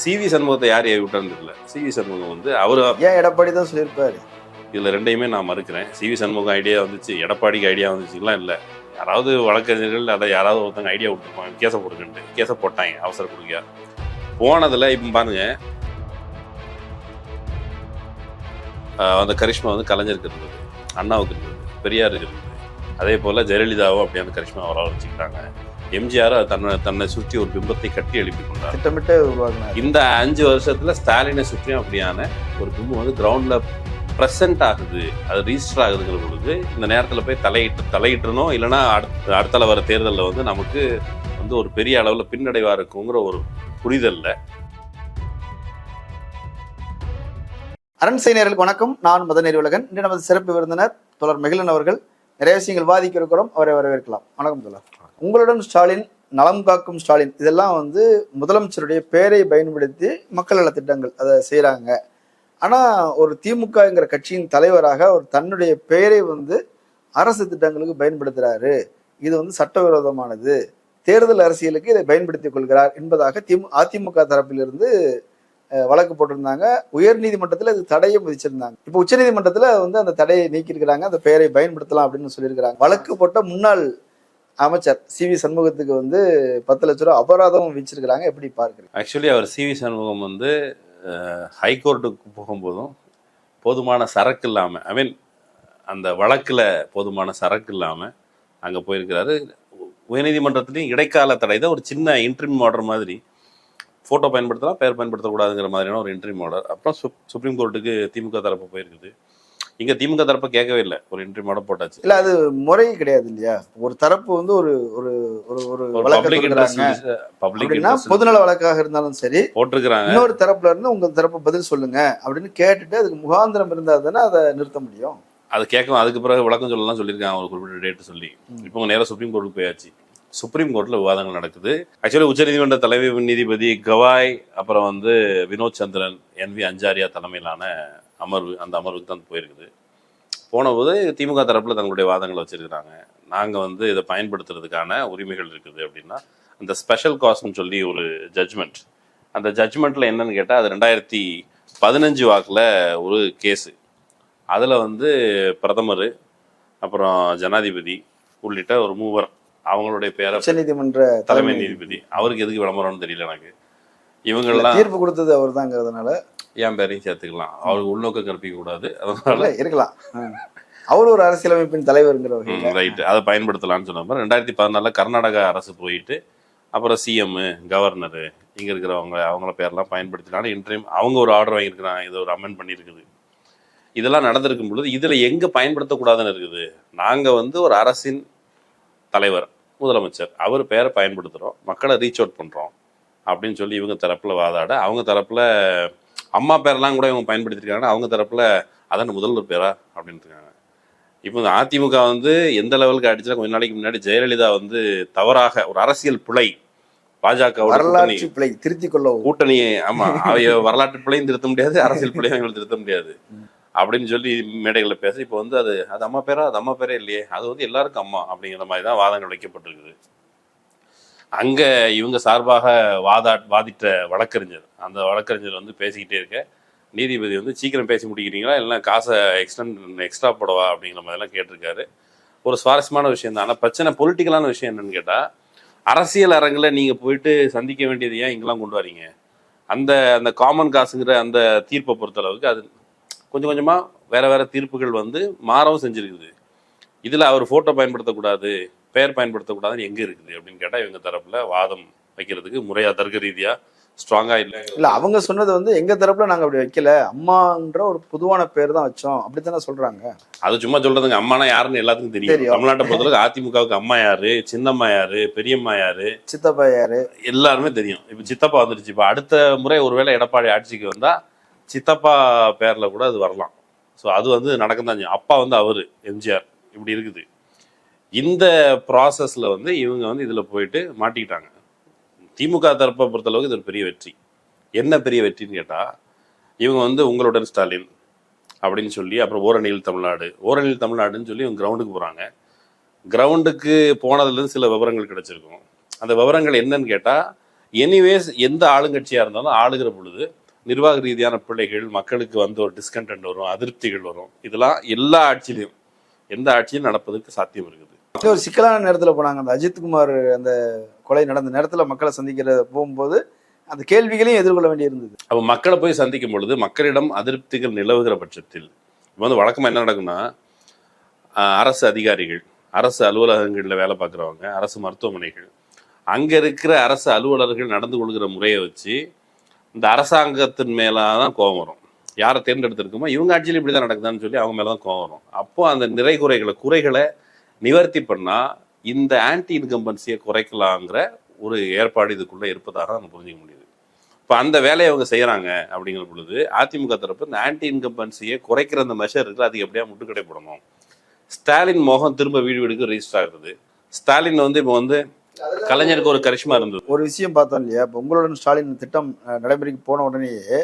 C V சண்முகத்தை யார் AV விட்டான்னு தெரியல. C V Shanmugam வந்து அவர் ஏன் எடப்பாடி தான் சொல்லியிருப்பாரு? இதுல ரெண்டையுமே நான் மறுக்கிறேன். சி வி சண்முகம் ஐடியா வந்துச்சு எடப்பாடிக்கு ஐடியா வந்துச்சுலாம் இல்லை. யாராவது வழக்கறிஞர்கள் அதை யாராவது ஒருத்தங்க ஐடியா விட்டுருப்பாங்க. கேஸை போட்டுக்கிட்டு கேஸை போட்டாங்க அவசர கொடுக்க போனதுல இப்போ பாருங்க. ஆஹ் அந்த கரிஷ்மா வந்து கலைஞருக்கு இருந்தது அண்ணாவுக்கு இருந்தது பெரியாருக்கு இருந்தது. அதே போல ஜெயலலிதாவும் அப்படியே அந்த கரிஷ்மா வர வச்சுக்கிட்டாங்க எம்ஜிஆர் தன்னை தன்னை சுற்றி ஒரு பிம்பத்தை கட்டி எழுப்பி கொண்டார். திட்டமிட்டு உருவாக்குனாரு. இந்த அஞ்சு வருஷத்துல ஸ்டாலினை சுற்றியும் அப்படியான ஒரு பிம்பம் வந்து கிரவுண்ட்ல ப்ரெசென்ட் ஆகுது. அது ரிஜிஸ்டர் ஆகுதுங்கிற பொழுது இந்த நேரத்துல போய் தலையிட்டு தலையிட்டணும் இல்லைன்னா அடுத்த அடுத்தால வர தேர்தலில் வந்து நமக்கு வந்து ஒரு பெரிய அளவுல பின்னடைவா இருக்குங்கிற ஒரு புரிதல்ல அரண்சை நேயர்களுக்கு வணக்கம். நான் மதநேரி உலகன் இன்று நமது சிறப்பு விருந்தினர் தொடர் மகிழன் அவர்கள் நிறைய விஷயங்கள் வாதிக்க இருக்கிறோம் அவரை வரவேற்கலாம். வணக்கம் தொடர் உங்களுடன் ஸ்டாலின் நலம் காக்கும் ஸ்டாலின் இதெல்லாம் வந்து முதலமைச்சருடைய பெயரை பயன்படுத்தி மக்கள் நல திட்டங்கள் அதை செய்கிறாங்க ஆனால் ஒரு திமுகங்கிற கட்சியின் தலைவராக அவர் தன்னுடைய பெயரை வந்து அரசு திட்டங்களுக்கு பயன்படுத்துகிறாரு இது வந்து சட்டவிரோதமானது. தேர்தல் அரசியலுக்கு இதை பயன்படுத்திக் கொள்கிறார் என்பதாக திமு அதிமுக தரப்பிலிருந்து வழக்கு போட்டிருந்தாங்க. உயர் நீதிமன்றத்தில் இது தடையை விதிச்சிருந்தாங்க. இப்போ உச்சநீதிமன்றத்தில் வந்து அந்த தடையை நீக்கியிருக்கிறாங்க. அந்த பெயரை பயன்படுத்தலாம் அப்படின்னு சொல்லியிருக்கிறாங்க. வழக்கு போட்ட முன்னாள் அமைச்சர் சி வி சண்முகத்துக்கு வந்து பத்து லட்ச ரூபா அபராதமும் விதிச்சிருக்கிறாங்க. எப்படி பார்க்குறீங்க? ஆக்சுவலி அவர் சி வி சண்முகம் வந்து ஹைகோர்ட்டுக்கு போகும்போதும் போதுமான சரக்கு இல்லாமல் ஐ மீன் அந்த வழக்கில் போதுமான சரக்கு இல்லாமல் அங்கே போயிருக்கிறாரு. உயர்நீதிமன்றத்துலேயும் இடைக்கால தடை. தான் ஒரு சின்ன இன்ட்ரிம் ஆர்டர் மாதிரி ஃபோட்டோ பயன்படுத்தலாம் பெயர் பயன்படுத்தக்கூடாதுங்கிற மாதிரியான ஒரு இன்ட்ரிம் ஆர்டர் அப்புறம் சுப் சுப்ரீம் கோர்ட்டுக்கு திமுக தரப்பு போயிருக்குது. இங்கே திமுக தரப்பு கேட்கவே இல்லை. ஒரு இன்ட்ரிம் ஆர்டர் போட்டாச்சு. இல்ல அது முறை கிடையாது இல்லையா? ஒரு தரப்பு வந்து ஒரு ஒரு ஒரு ஒரு வழக்கை பொதுநல வழக்காக இருந்தாலும் சரி போட்டிருக்கிறாங்க. இன்னொரு தரப்புல இருந்து உங்க தரப்பு பதில் சொல்லுங்க அப்படின்னு கேட்டுட்டு அதுக்கு முகாந்திரம் இருந்தா தானே அதை நிறுத்த முடியும். அது கேட்கும் அதுக்கு பிறகு விளக்கம் சொல்லலாம் சொல்லியிருக்காங்க. ஒரு குறிப்பிட்ட டேட் சொல்லி. இப்போ உங்க நேரா சுப்ரீம் கோர்ட்டுக்கு போயாச்சு. சுப்ரீம் கோர்ட்ல விவாதங்கள் நடக்குது. ஆக்சுவலி உச்சநீதிமன்ற தலைமை நீதிபதி கவாய் அப்புறம் வந்து வினோத் சந்திரன் என் வி அஞ்சாரியா தலைமையிலான அமர்வு அந்த அமர்வுக்கு தான் போயிருக்குது. போனபோது திமுக தரப்புல தங்களுடைய வாதங்களை வச்சிருக்கிறாங்க. நாங்க வந்து இதை பயன்படுத்துறதுக்கான உரிமைகள் இருக்குது அப்படின்னா அந்த ஸ்பெஷல் காஸ்ட்னு சொல்லி ஒரு ஜட்ஜ்மெண்ட் அந்த ஜட்ஜ்மெண்ட்ல என்னன்னு கேட்டா அது ரெண்டாயிரத்தி பதினஞ்சு வாக்குல ஒரு கேஸு அதில் வந்து பிரதமர் அப்புறம் ஜனாதிபதி உள்ளிட்ட ஒரு மூவர் அவங்களுடைய பேரை உச்சநீதிமன்ற தலைமை நீதிபதி. அவருக்கு எதுக்கு விளம்பரம்னு தெரியல எனக்கு. இவங்கெல்லாம் தீர்ப்பு கொடுத்தது அவர் தாங்கிறதுனால என் பேரையும் சேர்த்துக்கலாம்? அவருக்கு உள்நோக்கம் கற்பிக்க கூடாது அதனால இருக்கலாம். அவர் ஒரு அரசியலமைப்பின் தலைவருங்கிற வகையில. ரைட் அதை பயன்படுத்தலாம்னு சொன்ன ரெண்டாயிரத்தி பதினாலுல கர்நாடகா அரசு போயிட்டு அப்புறம் சிஎம் கவர்னரு இங்க இருக்கிறவங்க அவங்கள பேர்லாம் பயன்படுத்தினாலும் இன்றையும் அவங்க ஒரு ஆர்டர் வாங்கியிருக்கிறாங்க. இதை ஒரு அமெண்ட் பண்ணியிருக்குது. இதெல்லாம் நடந்திருக்கும் பொழுது இதுல எங்க பயன்படுத்தக்கூடாதுன்னு இருக்குது? நாங்க வந்து ஒரு அரசின் தலைவர் முதலமைச்சர். அவர் பேரை பயன்படுத்துறோம். மக்களை ரீச் அவுட் பண்றோம். அப்படின்னு சொல்லி இவங்க தரப்புல வாதாட அவங்க தரப்புல அம்மா பேரெல்லாம் கூட இவங்க பயன்படுத்திருக்காங்க. அவங்க தரப்புல அதான் முதல்வர் பேரா அப்படின்னு இருக்காங்க இப்போ இந்த அதிமுக வந்து எந்த லெவலுக்கு அடிச்சா கொஞ்ச நாளைக்கு முன்னாடி ஜெயலலிதா வந்து தவறாக ஒரு அரசியல் பிழை பாஜக வரலாற்று பிழை திருத்திக் கொள்ளவும் கூட்டணி ஆமா அவைய வரலாற்று பிழையும் திருத்த முடியாது அரசியல் பிழையும் அவங்களுக்கு திருத்த முடியாது. அப்படின்னு சொல்லி மேடைகளில் பேச இப்போ வந்து அது அது அம்மா பேரா அது அம்மா பேரே இல்லையே அது வந்து எல்லாருக்கும் அம்மா அப்படிங்கிற மாதிரி தான் வாதங்கள் வைக்கப்பட்டிருக்குது. அங்க இவங்க சார்பாக வாதா வாதிட்ட வழக்கறிஞர். அந்த வழக்கறிஞர் வந்து பேசிக்கிட்டே இருக்க நீதிபதி வந்து சீக்கிரம் பேசி முடிக்கிறீங்களா? இல்லைன்னா காசை எக்ஸ்டெண்ட் எக்ஸ்ட்ரா போடவா? அப்படிங்கிற மாதிரிலாம் கேட்டிருக்காரு. ஒரு சுவாரஸ்யமான விஷயம் தான். ஆனால் பிரச்சனை பொலிட்டிக்கலான விஷயம் என்னன்னு கேட்டால் அரசியல் அரங்கில் நீங்கள் போயிட்டு சந்திக்க வேண்டியது ஏன் இங்கெல்லாம் கொண்டு வரீங்க அந்த அந்த காமன் காசுங்கிற அந்த தீர்ப்பை பொறுத்தளவுக்கு அது கொஞ்சம் கொஞ்சமாக வேற வேற தீர்ப்புகள் வந்து மாறவும் செஞ்சிருக்குது. இதில் அவர் ஃபோட்டோ பயன்படுத்தக்கூடாது. பெயர் பயன்படுத்தக்கூடாதுன்னு எங்கே இருக்குது அப்படின்னு கேட்டால் இவங்க தரப்புல வாதம் வைக்கிறதுக்கு முறையாக தர்க்க ரீதியாக ஸ்ட்ராங்காக இல்லை. இல்ல அவங்க சொன்னது வந்து எங்க தரப்புல நாங்க அப்படி வைக்கல. அம்மான்ற ஒரு பொதுவான பேர் தான் வச்சோம். அப்படித்தானே சொல்றாங்க? அது சும்மா சொல்றதுங்க. அம்மானா யாருன்னு எல்லாத்துக்கும் தெரியும். தமிழ்நாட்டை பொறுத்தளவுக்கு அதிமுகவுக்கு அம்மா யாரு சின்னம்மா யாரு பெரியம்மா யாரு? சித்தப்பா யாரு? எல்லாருமே தெரியும். இப்போ சித்தப்பா வந்துருச்சு. இப்போ அடுத்த முறை ஒருவேளை எடப்பாடி ஆட்சிக்கு வந்தா சித்தப்பா பேர்ல கூட அது வரலாம். ஸோ அது வந்து நடக்கும் தான் செய்யும். அப்பா வந்து அவரு எம்ஜிஆர். இப்படி இருக்குது. இந்த ப்ராசஸில் வந்து இவங்க வந்து இதில் போயிட்டு மாட்டிக்கிட்டாங்க. திமுக தரப்பை பொறுத்தளவுக்கு இது ஒரு பெரிய வெற்றி. என்ன பெரிய வெற்றின்னு கேட்டால் இவங்க வந்து உங்களுடன் ஸ்டாலின் அப்படின்னு சொல்லி அப்புறம் ஓரணியில் தமிழ்நாடு ஓரணியில் தமிழ்நாடுன்னு சொல்லி இவங்க கிரவுண்டுக்கு போகிறாங்க கிரவுண்டுக்கு போனதுலேருந்து சில விவரங்கள் கிடச்சிருக்கும். அந்த விவரங்கள் என்னன்னு கேட்டால் எனிவேஸ் எந்த ஆளுங்கட்சியாக இருந்தாலும் ஆளுகிற பொழுது நிர்வாக ரீதியான பிள்ளைகள் மக்களுக்கு வந்து ஒரு டிஸ்கண்டென்ட் வரும் அதிருப்திகள் வரும். இதெல்லாம் எல்லா ஆட்சியிலையும் எந்த ஆட்சியிலும் நடப்பதற்கு சாத்தியம் இருக்குது. ஒரு சிக்கலான நேரத்தில் போனாங்க. அந்த அஜித்குமார் அந்த கொலை நடந்த நேரத்தில் மக்களை சந்திக்கிற போகும்போது அந்த கேள்விகளையும் எதிர்கொள்ள வேண்டியிருந்தது. அப்போ மக்களை போய் சந்திக்கும் பொழுது மக்களிடம் அதிருப்திகள் நிலவுகிற பட்சத்தில் இப்போ வந்து வழக்கமாக என்ன நடக்கும்னா அரசு அதிகாரிகள் அரசு அலுவலகங்களில் வேலை பார்க்குறவங்க அரசு மருத்துவமனைகள் அங்கே இருக்கிற அரசு அலுவலர்கள் நடந்து கொள்கிற முறையை வச்சு இந்த அரசாங்கத்தின் மேலே தான் கோபம் வரும். யாரை தேர்ந்தெடுத்திருக்குமோ இவங்க ஆட்சியில் இப்படி தான் நடக்குதான்னு சொல்லி அவங்க மேலே தான் கோபம் வரும். அப்போது அந்த நிறை குறைகளை குறைகளை நிவர்த்தி பண்ணால் இந்த ஆன்டி இன்கம்பன்சியை குறைக்கலாங்கிற ஒரு ஏற்பாடு இதுக்குள்ளே இருப்பதாக நம்ம புரிஞ்சுக்க முடியுது. இப்போ அந்த வேலையை அவங்க செய்கிறாங்க அப்படிங்கிற பொழுது அதிமுக தரப்பு இந்த ஆன்டி இன்கம்பன்சியை குறைக்கிற அந்த மெஷர் இருக்குது அதுக்கு எப்படியா முட்டுக்கடை போடணும்? ஸ்டாலின் மோகம் திரும்ப வீடு வீடுக்கு ரெஜிஸ்டர் ஆகுது. ஸ்டாலின் வந்து இப்போ வந்து கலைஞருக்கு ஒரு கரிஷ்மா இருந்தது. ஒரு விஷயம் பார்த்தோம் இல்லையா? இப்போ உங்களுடன் ஸ்டாலின் திட்டம் நடைமுறைக்கு போன உடனேயே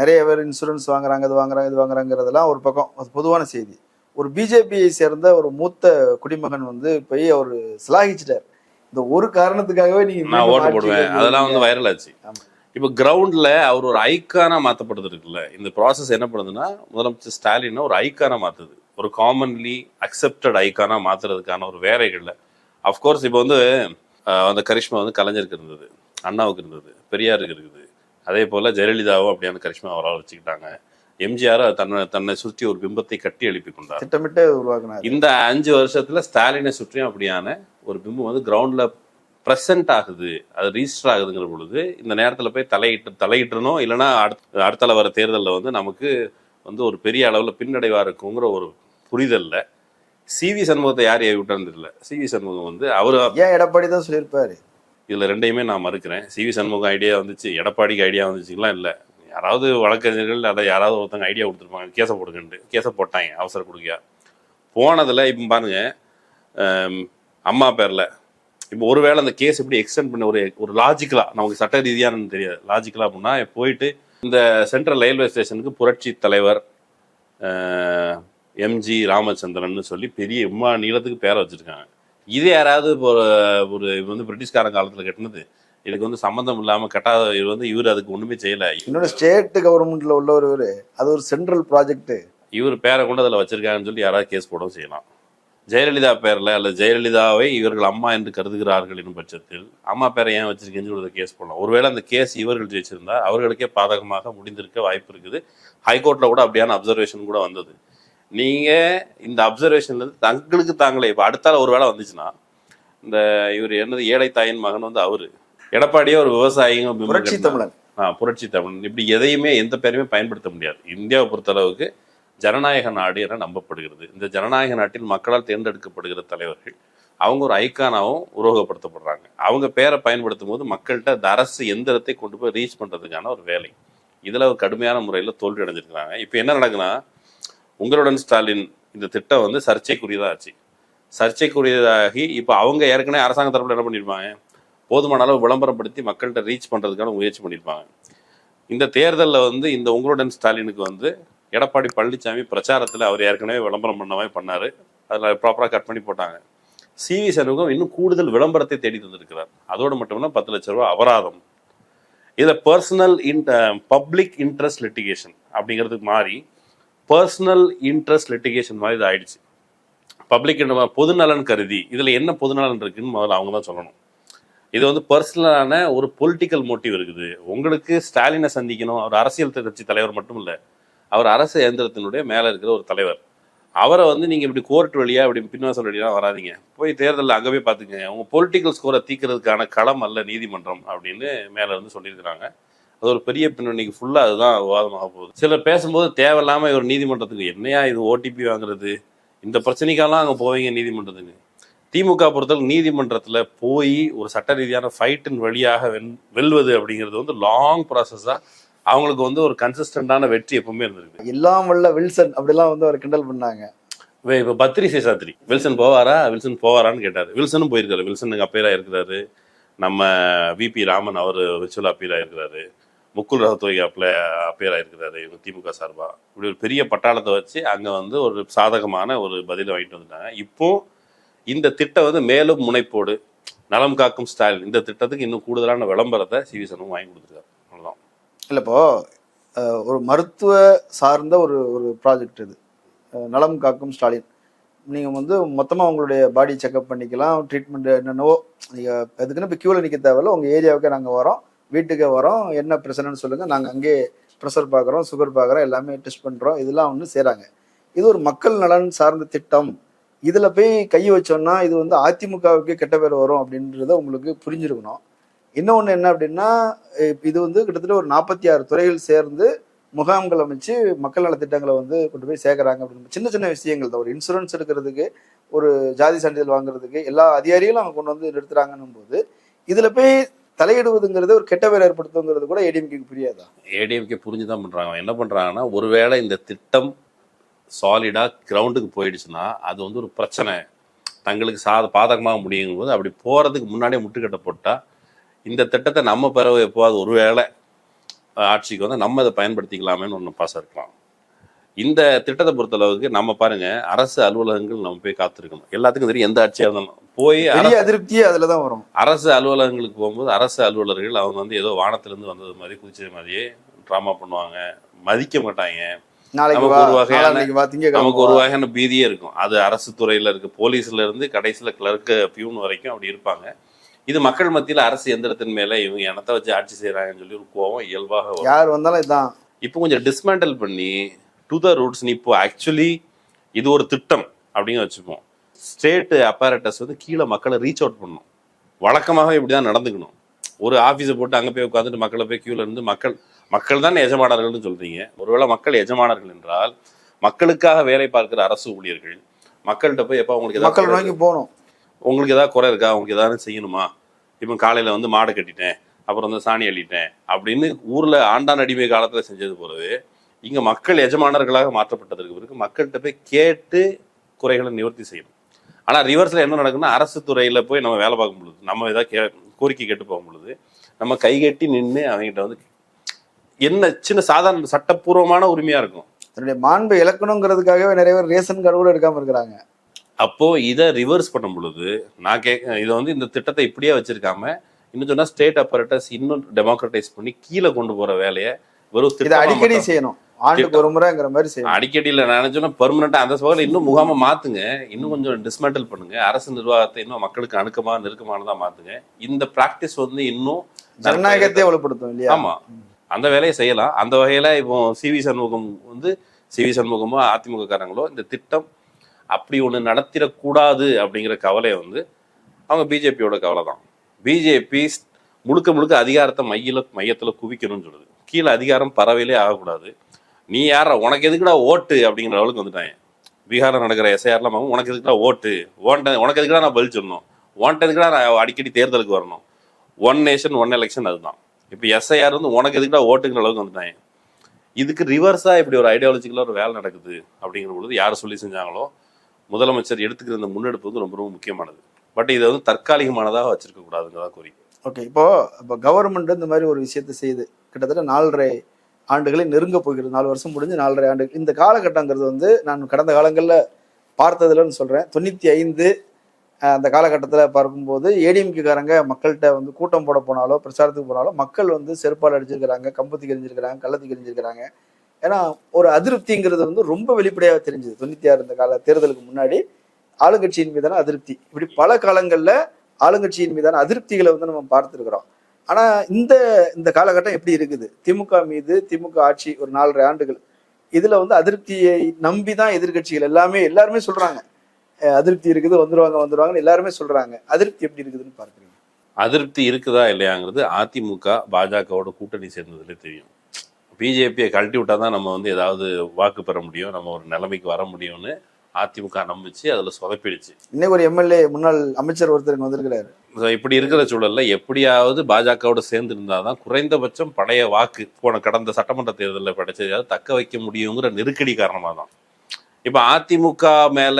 நிறைய பேர் இன்சூரன்ஸ் வாங்குறாங்க இது வாங்குறாங்க இது வாங்குறாங்கிறதெல்லாம் ஒரு பக்கம் பொதுவான செய்தி. ஒரு பிஜேபியை சேர்ந்த ஒரு மூத்த குடிமகன் வந்து போய் அவர் சிலாகிச்சிட்டார். இந்த ஒரு காரணத்துக்காகவே நீங்க நான் ஓட்டு போடுவேன். அதெல்லாம் வந்து வைரல் ஆச்சு. இப்போ கிரவுண்ட்ல அவர் ஒரு ஐக்கானா மாத்தப்படுது இருக்குல்ல. இந்த ப்ராசஸ் என்ன பண்ணுதுன்னா முதலமைச்சர் ஸ்டாலினை ஒரு ஐக்கானா மாத்துது. ஒரு காமன்லி அக்செப்டட் ஐக்கானா மாத்துறதுக்கான ஒரு வேலைகள்ல. அஃப்கோர்ஸ் இப்போ வந்து அந்த கரிஷ்மா வந்து கலைஞருக்கு இருந்தது அண்ணாவுக்கு இருந்தது பெரியாருக்கு இருக்குது. அதே போல ஜெயலலிதாவும் அப்படியான கரிஷ்மா அவரால் வச்சுக்கிட்டாங்க. எம்ஜிஆர் தன்னை தன்னை சுற்றி ஒரு பிம்பத்தை கட்டி எழுப்பி கொண்டார் திட்டமிட்டு உருவாக்குனார். இந்த அஞ்சு வருஷத்துல ஸ்டாலினை சுற்றியும் அப்படியான ஒரு பிம்பம் வந்து கிரவுண்ட்ல ப்ரெசென்ட் ஆகுது அது ரிஜிஸ்டர் ஆகுதுங்கிற பொழுது இந்த நேரத்துல போய் தலையிட்டு தலையிட்டணும் இல்லைன்னா அடுத்த அடுத்தால வர தேர்தலில் வந்து நமக்கு வந்து ஒரு பெரிய அளவுல பின்னடைவா இருக்குங்கிற ஒரு புரிதல்ல. சிவி சண்முகத்தை யார் ஏவி விட்டான்னு தெரியல சிவி சண்முகம் வந்து அவர் ஏன் எடப்பாடி தான் சொல்லியிருப்பாரு? இதுல ரெண்டையுமே நான் மறுக்கிறேன். சிவி சண்முகம் ஐடியா வந்துச்சு எடப்பாடிக்கு ஐடியா வந்துச்சுங்களா இல்ல. யாராவது வழக்கறிஞர்கள் அதை யாராவது ஒருத்தவங்க ஐடியா கொடுத்துருப்பாங்க கேஸை போடுங்கன்ட்டு. கேஸை போட்டாங்க அவசர கொடுக்க போனதில் இப்போ பாருங்கள் அம்மா பேரில் இப்போ ஒருவேளை அந்த கேஸ் எப்படி எக்ஸ்டெண்ட் பண்ண ஒரு ஒரு லாஜிக்கலாக நமக்கு சட்ட ரீதியானு தெரியாது. லாஜிக்கலாக அப்படின்னா போயிட்டு இந்த சென்ட்ரல் ரயில்வே ஸ்டேஷனுக்கு புரட்சி தலைவர் எம்ஜி ராமச்சந்திரன் சொல்லி பெரிய இம்மா நீளத்துக்கு பேரை வச்சுருக்காங்க. இது யாராவது இப்போ ஒரு- ஒரு இது வந்து பிரிட்டிஷ்காரன் காலத்தில் கட்டினது. இதுக்கு வந்து சம்மந்தம் இல்லாம கட்டாத இது வந்து இவர் அதுக்கு ஒண்ணுமே செய்யல. இன்னொரு ஸ்டேட் கவர்மெண்ட்ல உள்ள ஒரு இவரு. அது ஒரு சென்ட்ரல் ப்ராஜெக்ட் இவர் பேரை கொண்டு அதில் வச்சிருக்காங்கன்னு சொல்லி யாராவது கேஸ் போடவும் செய்யலாம். ஜெயலலிதா பேர்ல அல்ல ஜெயலலிதாவை இவர்கள் அம்மா என்று கருதுகிறார்கள் என்னும் பட்சத்தில் அம்மா பேரை ஏன் வச்சிருக்கீங்கன்னு சொல்லி கேஸ் போடலாம். ஒருவேளை அந்த கேஸ் இவர்கள் ஜெயிச்சிருந்தா அவர்களுக்கே பாதகமாக முடிந்திருக்க வாய்ப்பு இருக்குது. ஹைகோர்ட்ல கூட அப்படியான அப்சர்வேஷன் கூட வந்தது. நீங்க இந்த அப்சர்வேஷன்ல இருந்து தங்களுக்கு தாங்களே இப்போ அடுத்தால ஒரு வேளை வந்துச்சுன்னா இந்த இவர் என்னது ஏழை தாயின் மகன் வந்து அவரு. எடப்பாடியே ஒரு விவசாயிங்க பிம்பம் புரட்சி. தமிழன். ஆ, புரட்சி தமிழன். இப்படி எதையுமே எந்த பேருமே பயன்படுத்த முடியாது. இந்தியாவை பொறுத்தளவுக்கு ஜனநாயக நாடு என நம்பப்படுகிறது. இந்த ஜனநாயக நாட்டில் மக்களால் தேர்ந்தெடுக்கப்படுகிற தலைவர்கள் அவங்க ஒரு ஐக்கானாவும் உருவகப்படுத்தப்படுறாங்க. அவங்க பேரை பயன்படுத்தும் போது மக்கள்கிட்ட அந்த அரசு எந்திரத்தை கொண்டு போய் ரீச் பண்றதுக்கான ஒரு வேலை. இதுல ஒரு கடுமையான முறையில தோல்வி அடைஞ்சிருக்கிறாங்க. இப்போ என்ன நடக்குன்னா உங்களுடன் ஸ்டாலின் இந்த திட்டம் வந்து சர்ச்சைக்குரியதா ஆச்சு. சர்ச்சைக்குரியதாகி இப்போ அவங்க ஏற்கனவே அரசாங்க தரப்புல என்ன பண்ணிருப்பாங்க? போதுமான அளவு விளம்பரப்படுத்தி மக்கள்கிட்ட ரீச் பண்ணுறதுக்கான முயற்சி பண்ணியிருப்பாங்க. இந்த தேர்தலில் வந்து இந்த உங்களுடன் ஸ்டாலினுக்கு வந்து எடப்பாடி பழனிசாமி பிரச்சாரத்தில் அவர் ஏற்கனவே விளம்பரம் பண்ண மாதிரி பண்ணார். அதில் ப்ராப்பராக கட் பண்ணி போட்டாங்க. சிவி சண்முகம் இன்னும் கூடுதல் விளம்பரத்தை தேடி தந்திருக்கிறார். அதோடு மட்டும் பத்து லட்ச ரூபாய் அபராதம். இதில் personal in public interest litigation அப்படிங்கிறதுக்கு மாறி பர்சனல் இன்ட்ரெஸ்ட் லிட்டிகேஷன் மாதிரி இது ஆயிடுச்சு பப்ளிக் பொதுநலன் கருதி இதில் என்ன பொதுநலன் இருக்குன்னு முதல்ல அவங்க தான் சொல்லணும். இது வந்து பர்சனலான ஒரு பொலிட்டிக்கல் மோட்டிவ் இருக்குது. உங்களுக்கு ஸ்டாலினை சந்திக்கணும். அவர் அரசியல் கட்சி தலைவர் மட்டும் இல்லை. அவர் அரசு இயந்திரத்தினுடைய மேலே இருக்கிற ஒரு தலைவர். அவரை வந்து நீங்கள் இப்படி கோர்ட் வழியா இப்படி பின்வாசல் வழியா வராதீங்க. போய் தேர்தலில் அங்கே போய் பார்த்துக்கங்க. அவங்க பொலிட்டிக்கல் ஸ்கோரை தீக்கிறதுக்கான களம் அல்ல நீதிமன்றம் அப்படின்னு மேலே வந்து சொல்லியிருக்கிறாங்க. அது ஒரு பெரிய பின்னணிக்கு ஃபுல்லாக அதுதான் விவாதமாக போகுது. சிலர் பேசும்போது தேவையில்லாமல் இவர் நீதிமன்றத்துக்கு என்னையா இது ஓடிபி வாங்குறது? இந்த பிரச்சனைக்கெல்லாம் அங்கே போவீங்க நீதிமன்றத்துக்கு. திமுக பொறுத்தவரை நீதிமன்றத்தில் போய் ஒரு சட்ட ரீதியான ஃபைட்டின் வழியாக வென் வெல்வது அப்படிங்கிறது வந்து லாங் ப்ராசஸாக அவங்களுக்கு வந்து ஒரு கன்சிஸ்டண்டான வெற்றி எப்பவுமே இருந்திருக்கு. எல்லாம் வல்ல வில்சன் அப்படிலாம் வந்து அவர் கிண்டல் பண்ணாங்க. வே- இப்ப பத்ரி சேஷாத்ரி வில்சன் போவாரா? வில்சன் போவாரான்னு கேட்டாரு. வில்சனும் போயிருக்காரு. வில்சனுக்கு அப்பீரா இருக்கிறாரு. நம்ம விபி ராமன் அவர் விர்ச்சுவல் அப்பீரா இருக்கிறாரு. முக்குல் ரகத்துறை அப்ளை அப்பீரா இருக்கிறாரு இவங்க திமுக சார்பா. இப்படி ஒரு பெரிய பட்டாளத்தை வச்சு அங்க வந்து ஒரு சாதகமான ஒரு பதிலை வாங்கிட்டு வந்துட்டாங்க. இப்போ இந்த திட்டம் வந்து மேலும் முனைப்போடு நலம் காக்கும் ஸ்டாலின். இந்த திட்டத்துக்கு இன்னும் கூடுதலான விளம்பரத்தை சி வி சண்முகம் வாங்கி கொடுத்துருக்காரு. அவ்வளோதான் இல்லை இப்போ ஒரு மருத்துவ சார்ந்த ஒரு ஒரு ப்ராஜெக்ட் இது. நலம் காக்கும் ஸ்டாலின். நீங்கள் வந்து மொத்தமாக உங்களுடைய பாடி செக்அப் பண்ணிக்கலாம் ட்ரீட்மெண்ட் என்னென்னவோ நீங்கள் எதுக்குன்னு இப்போ க்யூவில் நிற்க தேவையில்ல. உங்கள் ஏரியாவுக்கு நாங்கள் வரோம். வீட்டுக்கே வரோம். என்ன பிரச்சனைன்னு சொல்லுங்கள் நாங்கள் அங்கேயே ப்ரெஷர் பார்க்குறோம் சுகர் பார்க்குறோம் எல்லாமே டெஸ்ட் பண்ணுறோம் இதெல்லாம் ஒன்று செய்கிறாங்க இது ஒரு மக்கள் நலன் சார்ந்த திட்டம். இதில் போய் கை வச்சோம்னா இது வந்து அதிமுகவுக்கு கெட்ட பேர் வரும் அப்படின்றத உங்களுக்கு புரிஞ்சிருக்கணும். இன்னொன்று என்ன அப்படின்னா இது வந்து கிட்டத்தட்ட ஒரு நாற்பத்தி ஆறு துறைகள் சேர்ந்து முகாம்கள் அமைச்சு மக்கள் நல திட்டங்களை வந்து கொண்டு போய் சேர்க்குறாங்க அப்படின்னு. சின்ன சின்ன விஷயங்கள் தான். ஒரு இன்சூரன்ஸ் எடுக்கிறதுக்கு ஒரு ஜாதி சான்றிதழ் வாங்குறதுக்கு எல்லா அதிகாரிகளும் அவங்க கொண்டு வந்து நிறுத்துறாங்கன்னும் போது இதில் போய் தலையிடுவதுங்கிறது ஒரு கெட்ட பேர் ஏற்படுத்துங்கிறது கூட ஏடிஎம்கேக்கு புரியாதா? ஏடிஎம்கே புரிஞ்சு தான் என்ன பண்ணுறாங்கன்னா ஒருவேளை இந்த திட்டம் சாலிடா கிரவுண்டுக்கு போயிடுச்சுன்னா அது வந்து ஒரு பிரச்சனை. தங்களுக்கு சாத பாதகமாக முடியும் போது அப்படி போறதுக்கு முன்னாடியே முட்டுக்கட்டை போட்டா இந்த திட்டத்தை நம்ம பிறகு எப்போது ஒருவேளை அஹ், ஆட்சிக்கு வந்து நம்ம இதை பயன்படுத்திக்கலாமேன்னு ஒன்று பாசம் இருக்கலாம். இந்த திட்டத்தை பொறுத்தளவுக்கு நம்ம பாருங்க அரசு அலுவலகங்கள் நம்ம போய் காத்திருக்கணும். எல்லாத்துக்கும் தெரியும் எந்த ஆட்சியாக இருந்தாலும். போய் அதிருப்தியே அதில் தான் வரும். அரசு அலுவலகங்களுக்கு போகும்போது அரசு அலுவலர்கள் அவங்க வந்து ஏதோ வானத்திலிருந்து வந்தது மாதிரி குதிச்சது மாதிரியே ட்ராமா பண்ணுவாங்க. மதிக்க மாட்டாங்க. நாளைக்கு ஒரு வகையான- நமக்கு ஒரு. வகையான பீதியே இருக்கும். அது அரசு துறையில இருக்கு போலீஸ்ல இருந்து கடைசியில கிளர்க்கு பியூன் வரைக்கும் அப்படி இருப்பாங்க. இது மக்கள் மத்தியில அரசு எந்திரத்தின் மேல இவங்க எனத்தை வச்சு ஆட்சி செய்யறாங்கன்னு சொல்லி ஒரு கோவம் இயல்பாக யார் வந்தாலும் இதான். இப்போ கொஞ்சம் டிஸ்மேண்டல் பண்ணி டு த ரூட்ஸ் இப்போ ஆக்சுவலி இது ஒரு திட்டம் அப்படின்னு வச்சுப்போம். ஸ்டேட் அப்பாரட்டஸ் வந்து கீழே மக்களை ரீச் அவுட் பண்ணணும் வழக்கமாகவே இப்படி தான் நடந்துக்கணும். ஒரு ஆஃபீஸை போட்டு அங்கே போய் உட்காந்துட்டு மக்களை போய் கியூல இருந்து மக்கள் மக்கள் தான் எஜமானர்கள்னு சொல்றீங்க. ஒருவேளை மக்கள் எஜமானர்கள் என்றால் மக்களுக்காக வேலை பார்க்கிற அரசு ஊழியர்கள் மக்கள்கிட்ட போய் எப்போ உங்களுக்கு ஏதாவது மக்கள் நோக்கி போகணும். உங்களுக்கு ஏதாவது குறை இருக்கா? உங்களுக்கு ஏதாவது செய்யணுமா? இப்போ காலையில் வந்து மாடு கட்டிட்டேன் அப்புறம் வந்து சாணி அள்ளிட்டேன் அப்படின்னு ஊரில் ஆண்டான் அடிமை காலத்தில் செஞ்சது போலவே இங்கே மக்கள் எஜமானர்களாக மாற்றப்பட்டதற்கு பிறகு மக்கள்கிட்ட போய் கேட்டு குறைகளை நிவர்த்தி செய்யணும். ஆனால் ரிவர்ஸில் என்ன நடக்குன்னா அரசு துறையில் போய் நம்ம வேலை பார்க்கும் பொழுது நம்ம ஏதாவது கே கோரிக்கை கேட்டு போகும் பொழுது நம்ம கை கட்டி நின்று அவங்ககிட்ட வந்து என்ன சின்ன சாதாரண சட்டப்பூர்வமான உரிமையாக இருக்கும்? தன்னுடைய மாண்பு இழக்கணுங்கிறதுக்காகவே நிறைய பேர் ரேஷன் கார்டு கூட எடுக்காம இருக்கிறாங்க. அப்போ இதை ரிவர்ஸ் பண்ணும் பொழுது நான் கேட்க இதை வந்து இந்த திட்டத்தை இப்படியே வச்சிருக்காம இன்னும் சொன்னா ஸ்டேட் அப்பரேட்டஸ் இன்னும் டெமோக்ரட்டைஸ் பண்ணி கீழே கொண்டு போற வேலையை வெறும் இதை அடிக்கடி செய்யணும். ஆண்டுக்கு ஒரு முறைங்கிற மாதிரி செய்யணும். அடிக்கடி இல்ல நான் நினைச்சோன்னா பெர்மனண்டா அந்த வகையில் இன்னும் முகாம மாத்துங்க. இன்னும் கொஞ்சம் டிஸ்மேண்டில் பண்ணுங்க. அரசு நிர்வாகத்தை இன்னும் மக்களுக்கு அணுக்கமா நெருக்கமானதா மாத்துங்க. இந்த பிராக்டிஸ் வந்து இன்னும் ஜனநாயகத்தை வலுப்படுத்தும் இல்லையா? ஆமா. அந்த வேலையை செய்யலாம். அந்த வகையில் இப்போ சிவி சண்முகம் வந்து சிவி சண்முகமோ அதிமுககாரங்களோ இந்த திட்டம் அப்படி ஒன்று நடத்திடக்கூடாது அப்படிங்கிற கவலையை வந்து அவங்க பிஜேபியோட கவலை தான். பிஜேபி முழுக்க முழுக்க அதிகாரத்தை மையில மையத்தில் குவிக்கணும்னு சொல்லுது. கீழே அதிகாரம் பரவையிலே ஆகக்கூடாது. நீ யார உனக்கு எதுக்குடா ஓட்டு? அப்படிங்கிற அளவுக்கு வந்துட்டாங்க. பீகாரில் நடக்கிற எஸ்ஐஆர்லாம் உனக்கு எதுக்குடா ஓட்டு? ஓன்ட்ட உனக்கு எதுக்குடா நான் பதில் சொல்லணும்? ஓன்ட்ட எதுக்குடா நான் அடிக்கடி தேர்தலுக்கு வரணும்? ஒன் நேஷன் ஒன் எலெக்ஷன் அதுதான். இப்போ எஸ்ஐஆர் வந்து உனக்கு எதுக்குடா ஓட்டுங்கிற அளவுக்கு வந்துட்டாங்க. இதுக்கு ரிவர்ஸாக இப்படி ஒரு ஐடியாலஜிக்கலாக ஒரு வேலை நடக்குது அப்படிங்கிற பொழுது யார் சொல்லி செஞ்சாங்களோ முதலமைச்சர் எடுத்துக்கிற இந்த முன்னெடுப்பு வந்து ரொம்ப ரொம்ப முக்கியமானது. பட் இதை வந்து தற்காலிகமானதாக வச்சிருக்க கூடாதுங்கிறதா கூறி ஓகே இப்போ இப்போ கவர்மெண்ட் இந்த மாதிரி ஒரு விஷயத்தை செய்யுது கிட்டத்தட்ட நாலரை ஆண்டுகளை நெருங்க போகிறது நாலு வருஷம் முடிஞ்சு நாலரை ஆண்டு. இந்த காலகட்டங்கிறது வந்து நான் கடந்த காலங்களில் பார்த்ததுலன்னு சொல்கிறேன் தொண்ணூற்றி ஐந்து அந்த காலகட்டத்தில் பார்க்கும்போது ஏடிஎம்கேக்காரங்க மக்கள்கிட்ட வந்து கூட்டம் போட போனாலோ பிரச்சாரத்துக்கு போனாலோ மக்கள் வந்து செருப்பால் அடிச்சிருக்கிறாங்க கம்பத்துக்கு எரிஞ்சிருக்கிறாங்க கள்ளத்துக்கு எரிஞ்சிருக்கிறாங்க ஏன்னா ஒரு அதிருப்திங்கிறது வந்து ரொம்ப வெளிப்படையாக தெரிஞ்சுது. தொண்ணூற்றி ஆறு இந்த கால தேர்தலுக்கு முன்னாடி ஆளுங்கட்சியின் மீதான அதிருப்தி. இப்படி பல காலங்களில் ஆளுங்கட்சியின் மீதான அதிருப்திகளை வந்து நம்ம பார்த்துருக்குறோம். ஆனால் இந்த இந்த காலகட்டம் எப்படி இருக்குது? திமுக மீது திமுக ஆட்சி ஒரு நாலரை ஆண்டுகள். இதில் வந்து அதிருப்தியை நம்பி தான் எதிர்க்கட்சிகள் எல்லாமே எல்லாருமே சொல்கிறாங்க அதிருப்தி இருக்குது வந்துருவாங்க வந்துருவாங்கன்னு எல்லாருமே சொல்றாங்க. அதிருப்தி எப்படி இருக்குதுன்னு பார்க்குறீங்க? அதிருப்தி இருக்குதா இல்லையாங்கிறது அதிமுக பாஜகவோட கூட்டணி சேர்ந்ததுல தெரியும். பிஜேபியை கழட்டி விட்டா தான் நம்ம வந்து ஏதாவது வாக்கு பெற முடியும் நம்ம ஒரு நிலைமைக்கு வர முடியும்னு அதிமுக நம்பிச்சு அதுல சொதப்பிடுச்சு. இன்னைக்கு ஒரு எம்எல்ஏ முன்னாள் அமைச்சர் ஒருத்தர் வந்திருக்கிறாரு. இப்படி இருக்கிற சூழல்ல எப்படியாவது பாஜகவோட சேர்ந்து இருந்தாதான் குறைந்தபட்சம் பழைய வாக்கு போன கடந்த சட்டமன்ற தேர்தலில் கிடைச்சதையாவது தக்க வைக்க முடியுங்கிற நெருக்கடி காரணமாக தான். இப்ப அதிமுக மேல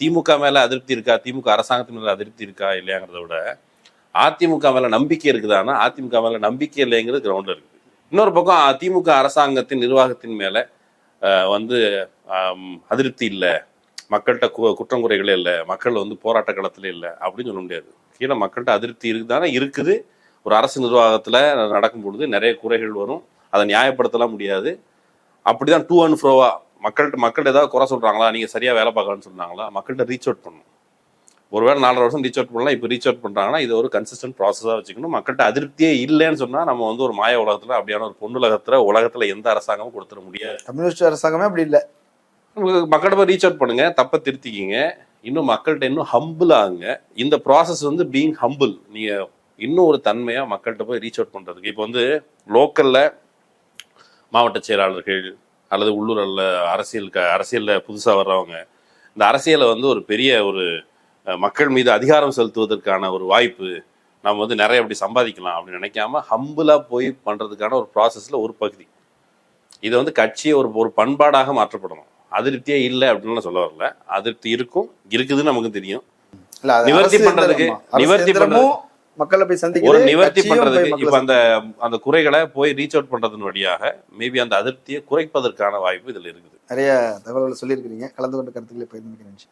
திமுக மேல அதிருப்தி இருக்கா? திமுக அரசாங்கத்தின் மேல அதிருப்தி இருக்கா? இல்லையாங்கிறத விட அதிமுக மேல நம்பிக்கை இருக்குதானா அதிமுக மேல நம்பிக்கை இல்லைங்கிறது கிரவுண்ட்ல இருக்குது. இன்னொரு பக்கம் திமுக அரசாங்கத்தின் நிர்வாகத்தின் மேல வந்து அதிருப்தி இல்லை. மக்கள்கிட்ட கு குற்றம் குறைகளே இல்லை. மக்கள் வந்து போராட்ட களத்துல இல்லை. அப்படின்னு சொல்ல முடியாது. கீழே மக்கள்கிட்ட அதிருப்தி இருக்குதானே? இருக்குது. ஒரு அரசு நிர்வாகத்தில் நடக்கும் பொழுது நிறைய குறைகள் வரும். அதை நியாயப்படுத்தலாம் முடியாது. அப்படிதான் டூ அண்ட் ஃப்ரோவா மக்கள்கிட்ட மக்கள் ஏதாவது குறை சொல்றாங்களா? நீங்க சரியா வேலை பார்க்கலன்னு சொன்னாங்களா? மக்கள்கிட்ட ரீச் அவுட் பண்ணணும். ஒருவேளை நாலரை வருஷம் ரீச் அவுட் பண்ணலாம் இப்போ ரீச் அவுட் பண்றாங்கன்னா இது ஒரு கன்சிஸ்டன்ட் ப்ராசஸாக வச்சுக்கணும். மக்கள்கிட்ட அதிருப்தியே இல்லைன்னு சொன்னா நம்ம வந்து ஒரு மாய உலகத்துல அப்படியான ஒரு பொண்ணுலகத்துல உலகத்துல எந்த அரசாங்கமும் கொடுத்துட முடியாது. கம்யூனிஸ்ட் அரசாங்கமே அப்படி இல்லை. மக்கள்கிட்ட போய் ரீச் அவுட் பண்ணுங்க தப்பை திருத்திக்கிங்க. இன்னும் மக்கள்கிட்ட இன்னும் ஹம்பிள் ஆகுங்க. இந்த ப்ராசஸ் வந்து பீயிங் ஹம்பிள் நீங்க இன்னும் ஒரு தன்மையா மக்கள்கிட்ட போய் ரீச் அவுட் பண்றதுக்கு. இப்போ வந்து லோக்கல்ல மாவட்ட செயலாளர்கள் அல்லது உள்ளூரில் அரசியல் க அரசியலில் புதுசாக வர்றவங்க இந்த அரசியலை வந்து ஒரு பெரிய ஒரு மக்கள் மீது அதிகாரம் செலுத்துவதற்கான ஒரு வாய்ப்பு நம்ம வந்து நிறைய அப்படி சம்பாதிக்கலாம் அப்படின்னு நினைக்காம ஹம்பிளாக போய் பண்ணுறதுக்கான ஒரு ப்ராசஸில் ஒரு பகுதி. இது வந்து கட்சியை ஒரு ஒரு பண்பாடாக மாற்றப்படணும். அதிருப்தியே இல்லை அப்படின்னு சொல்ல வரல. அதிருப்தி இருக்கும் இருக்குதுன்னு நமக்கு தெரியும். நிவர்த்தி பண்றதுக்கு- நிவர்த்தி இயந்திரமும் மக்களை போய் ஒரு சந்திக்கிறது நிவர்த்தி பண்றதுக்கு இப்ப அந்த அந்த குறைகளை போய் ரீச் அவுட் பண்றதன் வழியாக மேபி அந்த அதிருப்தியை குறைப்பதற்கான வாய்ப்பு இதுல இருக்குது. நிறைய தகவல்களை சொல்லியிருக்கிறீங்க. கலந்து கொண்ட கருத்துக்களை பகிர்ந்து நன்றி.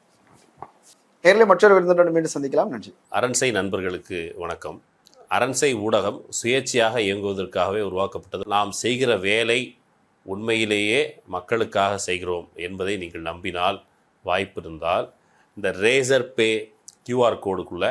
நேரில் மற்றொரு விருந்தினோடு மீண்டும் சந்திக்கலாம் நன்றி. அரண்சை நண்பர்களுக்கு வணக்கம். அரண்சை ஊடகம் சுயேட்சையாக இயங்குவதற்காகவே உருவாக்கப்பட்டது. நாம் செய்கிற வேலை உண்மையிலேயே மக்களுக்காக செய்கிறோம் என்பதை நீங்கள் நம்பினால் வாய்ப்பு இருந்தால் இந்த ரேசர் பே கியூஆர் கோடுக்குள்ளே